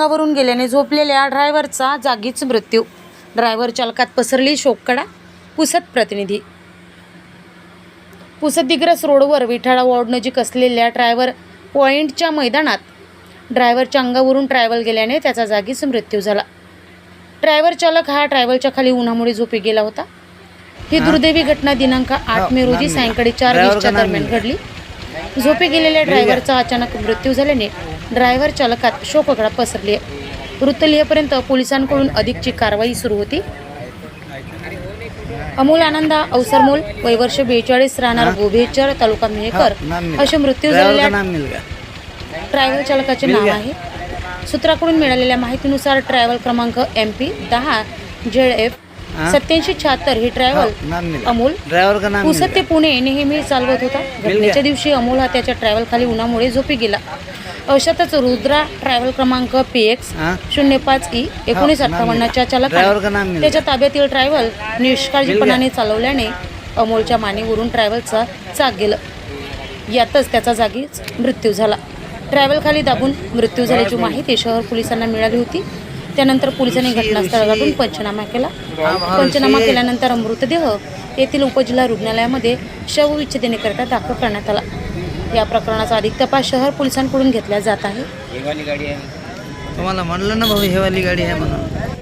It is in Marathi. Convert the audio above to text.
अंगावरून गेल्याने झोपलेल्या ड्रायव्हरचा जागीच मृत्यू. ड्रायव्हर चालकात पसरली शोककडा. पुसत प्रतिनिधी. पुसत दिग्रस रोडवर विठाळा वॉर्ड नजीक असलेल्या ड्रायव्हर पॉईंटच्या मैदानात. ड्रायव्हरच्या अंगावरून ट्रॅव्हल गेल्याने त्याचा जागीच मृत्यू झाला. ड्रायव्हर चालक हा ट्रॅव्हलच्या खाली उन्हामुळे झोपी गेला होता. ही दुर्दैवी घटना दिनांक आठ मे रोजी सायंकाळी चार वीसच्या दरम्यान घडली. झोपी गेलेल्या ड्रायव्हरचा अचानक मृत्यू झाल्याने ड्रायव्हर चालकात शोककळा पसरली. आहे वृत्त लिहेपर्यंत पोलिसांकडून अधिकची कारवाई सुरू होती. अमोल आनंदा अवसरमोल वयवर्ष बेचाळीस राहणार गोभेचर तालुका मेहकर असे मृत्यू झालेल्या ट्रॅव्हल चालकाचे नाव आहे. सूत्राकडून मिळालेल्या माहितीनुसार ट्रॅव्हल क्रमांक एम पी दहा झेड एफ हा? सत्याऐंशी शहात्तर ही ट्रॅव्हल अमोल पुसद ते पुणे नेहमी चालवत होता. घटनेच्या दिवशी अमोल हा त्याच्या ट्रॅव्हल खाली उन्हामुळे झोपी गेला. अशातच रुद्रा ट्रॅव्हल क्रमांक पी एक्स हा? शून्य पाच ई एकोणीस अठ्ठावन्नच्या ड्रायव्हर का चालकाने नाम मिल त्याच्या ताब्यातील ट्रॅव्हल निष्काळजीपणाने चालवल्याने अमोलच्या मानेवरून ट्रॅव्हलचा चाक गेलं. यातच त्याचा जागीच मृत्यू झाला. ट्रॅव्हल खाली दाबून मृत्यू झाल्याची माहिती शहर पोलिसांना मिळाली होती. त्यानंतर पोलिसांनी घटनास्थळ गाठून पंचनामा केला. पंचनामा केल्यानंतर मृतदेह येथील उपजिल्हा रुग्णालयामध्ये शवविच्छेदनेकरिता दाखल करण्यात आला. या प्रकरणाचा अधिक तपास शहर पोलिसांकडून घेतला जात आहे. तुम्हाला म्हणलं ना भाऊ हे वाली गाडी आहे म्हणून.